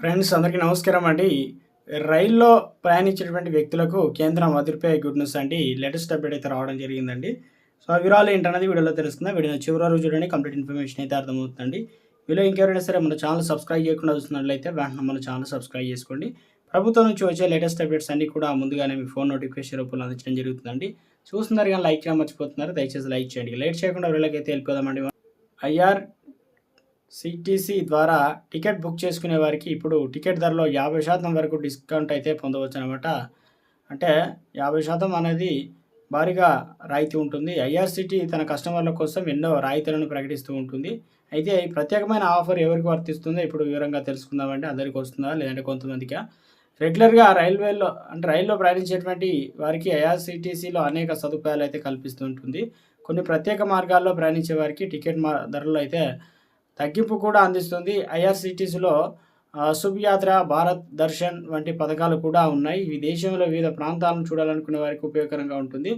Friends అందరికీ నమస్కారం అండి. రైల్లో ప్రయాణించేటువంటి వ్యక్తులకు కేంద్రం వదిలిపోయే గుడ్ న్యూస్ అండి. లేటెస్ట్ అప్డేట్ అయితే రావడం జరిగిందండి. సో ఆ వివరాలు ఏంటన్నది వీడియోలో తెలుస్తుంది వీడియో చివరి రోజు చూడండి కంప్లీట్ ఇన్ఫర్మేషన్ అయితే అర్థమవుతుందండి. వీడియో ఇంకెవరైనా సరే మన ఛానల్ సబ్స్క్రైబ్ చేయకుండా చూస్తున్నట్లయితే వెంటనే మన ఛానల్ సబ్స్క్రైబ్ చేసుకోండి. ప్రభుత్వం నుంచి వచ్చే లేటెస్ట్ అప్డేట్స్ అన్ని కూడా ముందుగానే మీ ఫోన్ నోటిఫికేషన్ రూపంలో అందించడం జరుగుతుందండి. చూస్తున్నారు కానీ లైక్ చేయడం మర్చిపోతున్నారు. దయచేసి లైక్ చేయండి. లైట్ చేయకుండా వీళ్ళకైతే వెళ్ళిపోదామండి. ఐఆర్ సిటీసీ ద్వారా టికెట్ బుక్ చేసుకునే వారికి ఇప్పుడు టికెట్ ధరలో యాభై శాతం వరకు డిస్కౌంట్ అయితే పొందవచ్చు అనమాట అంటే యాభై శాతం అనేది భారీగా రాయితీ ఉంటుంది. ఐఆర్సిటీ తన కస్టమర్ల కోసం ఎన్నో రాయితీలను ప్రకటిస్తూ ఉంటుంది. అయితే ఈ ప్రత్యేకమైన ఆఫర్ ఎవరికి వర్తిస్తుందో ఇప్పుడు వివరంగా తెలుసుకుందామంటే అందరికి వస్తుందా లేదంటే కొంతమందికి? రెగ్యులర్గా రైల్వేలో అంటే రైల్లో ప్రయాణించేటువంటి వారికి ఐఆర్సిటీసీలో అనేక సదుపాయాలు అయితే కల్పిస్తూ ఉంటుంది. కొన్ని ప్రత్యేక మార్గాల్లో ప్రయాణించే వారికి టికెట్ మా ధరలు అయితే తగ్గింపు కూడా అందిస్తుంది. ఐఆర్సిటీసీలో శుభయాత్ర భారత్ దర్శన్ వంటి పథకాలు కూడా ఉన్నాయి. ఇవి దేశంలో వివిధ ప్రాంతాలను చూడాలనుకునే వారికి ఉపయోగకరంగా ఉంటుంది.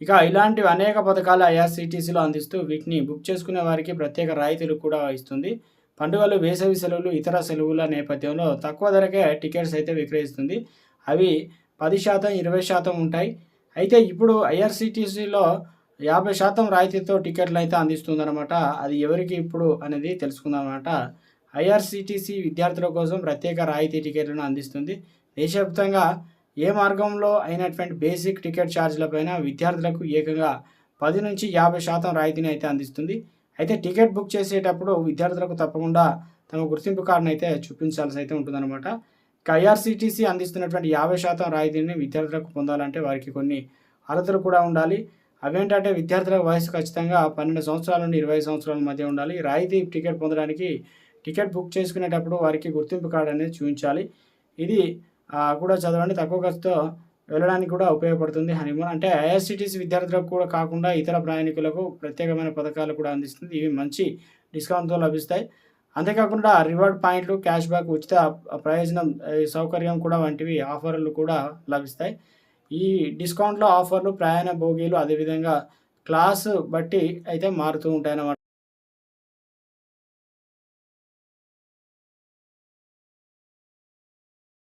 ఇక ఇలాంటివి అనేక పథకాలు ఐఆర్సిటీసీలో అందిస్తూ వీటిని బుక్ చేసుకునే వారికి ప్రత్యేక రాయితీలు కూడా ఇస్తుంది. పండుగలు వేసవి సెలవులు ఇతర సెలవుల నేపథ్యంలో తక్కువ ధరకే టికెట్స్ అయితే విక్రయిస్తుంది. అవి పది శాతం ఇరవై శాతం ఉంటాయి. అయితే ఇప్పుడు ఐఆర్సిటీసీలో యాభై శాతం రాయితీతో టికెట్లు అయితే అందిస్తుందన్నమాట. అది ఎవరికి ఇప్పుడు అనేది తెలుసుకుందాం అనమాట ఐఆర్సిటీసీ విద్యార్థుల కోసం ప్రత్యేక రాయితీ టికెట్లను అందిస్తుంది. దేశవ్యాప్తంగా ఏ మార్గంలో అయినటువంటి బేసిక్ టికెట్ ఛార్జీలపైన విద్యార్థులకు ఏకంగా పది నుంచి యాభై శాతం రాయితీని అయితే అందిస్తుంది. అయితే టికెట్ బుక్ చేసేటప్పుడు విద్యార్థులకు తప్పకుండా తమ గుర్తింపు కార్డును అయితే చూపించాల్సి అయితే ఉంటుందన్నమాట. ఇక ఐఆర్సిటీసీ అందిస్తున్నటువంటి యాభై శాతం రాయితీని విద్యార్థులకు పొందాలంటే వారికి కొన్ని అర్హతలు కూడా ఉండాలి. అవేంటంటే విద్యార్థుల వయసు ఖచ్చితంగా పన్నెండు సంవత్సరాల నుండి ఇరవై సంవత్సరాల మధ్య ఉండాలి. రాయితీ టికెట్ పొందడానికి టికెట్ బుక్ చేసుకునేటప్పుడు వారికి గుర్తింపు కార్డు అనేది చూపించాలి. ఇది కూడా చదవండి. తక్కువ ఖర్చుతో వెళ్ళడానికి కూడా ఉపయోగపడుతుంది హనీమూన్. అంటే ఐఆర్సిటీసీ విద్యార్థులకు కూడా కాకుండా ఇతర ప్రయాణికులకు ప్రత్యేకమైన పథకాలు కూడా అందిస్తుంది. ఇవి మంచి డిస్కౌంట్తో లభిస్తాయి. అంతేకాకుండా రివార్డ్ పాయింట్లు క్యాష్ బ్యాక్ ఉచిత ప్రయోజనం సౌకర్యం కూడా వంటివి ఆఫర్లు కూడా లభిస్తాయి. ఈ డిస్కౌంట్లో ఆఫర్లు ప్రయాణ భోగీలు అదేవిధంగా క్లాస్ బట్టి అయితే మారుతూ ఉంటాయన్నమాట.